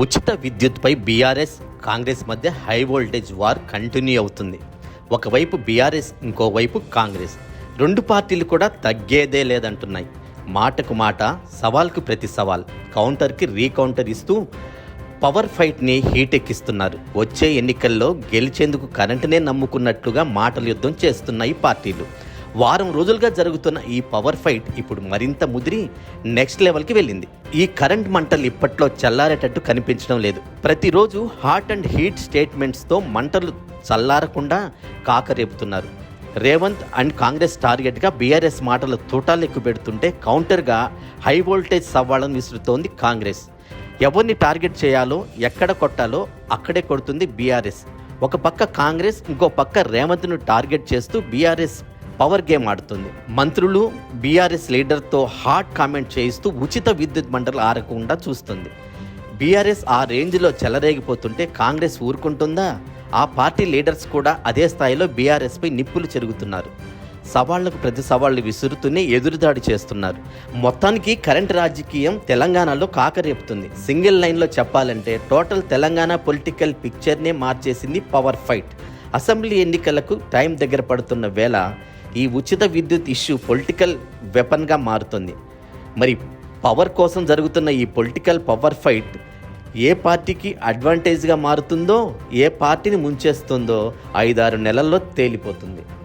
ఉచిత విద్యుత్పై బీఆర్ఎస్ కాంగ్రెస్ మధ్య హై వోల్టేజ్ వార్ కంటిన్యూ అవుతుంది. ఒకవైపు బీఆర్ఎస్ ఇంకోవైపు కాంగ్రెస్. రెండు పార్టీలు కూడా తగ్గేదే లేదంటున్నాయి. మాటకు మాట సవాల్కు ప్రతి సవాల్. కౌంటర్కి రీకౌంటర్ ఇస్తూ పవర్ ఫైట్ని హీట్ ఎక్కిస్తున్నారు వచ్చే ఎన్నికల్లో గెలిచేందుకు కరెంటునే నమ్ముకున్నట్లుగా మాటల యుద్ధం చేస్తున్నాయి పార్టీలు. వారం రోజులుగా జరుగుతున్న ఈ పవర్ ఫైట్ ఇప్పుడు మరింత ముదిరి నెక్స్ట్ లెవెల్కి వెళ్ళింది. ఈ కరెంట్ మంటలు ఇప్పట్లో చల్లారేటట్టు కనిపించడం లేదు. ప్రతిరోజు హాట్ అండ్ హీట్ స్టేట్మెంట్స్తో మంటలు చల్లారకుండా కాకరేపుతున్నారు. రేవంత్ అండ్ కాంగ్రెస్ టార్గెట్గా బీఆర్ఎస్ మాటలు తూటాలు ఎక్కుపెడుతుంటే కౌంటర్గా హై వోల్టేజ్ సవాళ్ళను విసురుతోంది కాంగ్రెస్. ఎవరిని టార్గెట్ చేయాలో ఎక్కడ కొట్టాలో అక్కడే కొడుతుంది బీఆర్ఎస్. ఒక పక్క కాంగ్రెస్ ఇంకో పక్క రేవంత్ను టార్గెట్ చేస్తూ బీఆర్ఎస్ పవర్ గేమ్ ఆడుతుంది. మంత్రులు బీఆర్ఎస్ లీడర్తో హాట్ కామెంట్ చేయిస్తూ ఉచిత విద్యుత్ మండలి ఆరకుండా చూస్తుంది. బీఆర్ఎస్ ఆ రేంజ్లో చెలరేగిపోతుంటే కాంగ్రెస్ ఊరుకుంటుందా? ఆ పార్టీ లీడర్స్ కూడా అదే స్థాయిలో బీఆర్ఎస్పై నిప్పులు చెరుగుతున్నారు. సవాళ్ళకు ప్రతి సవాళ్ళు విసురుతూనే ఎదురుదాడి చేస్తున్నారు. మొత్తానికి కరెంట్ రాజకీయం తెలంగాణలో కాకరేపుతుంది. సింగిల్ లైన్లో చెప్పాలంటే టోటల్ తెలంగాణ పొలిటికల్ పిక్చర్నే మార్చేసింది పవర్ ఫైట్. అసెంబ్లీ ఎన్నికలకు టైం దగ్గర పడుతున్న వేళ ఈ ఉచిత విద్యుత్ ఇష్యూ పొలిటికల్ వెపన్గా మారుతుంది. మరి పవర్ కోసం జరుగుతున్న ఈ పొలిటికల్ పవర్ ఫైట్ ఏ పార్టీకి అడ్వాంటేజ్గా మారుతుందో ఏ పార్టీని ముంచేస్తుందో ఐదారు నెలల్లో తేలిపోతుంది.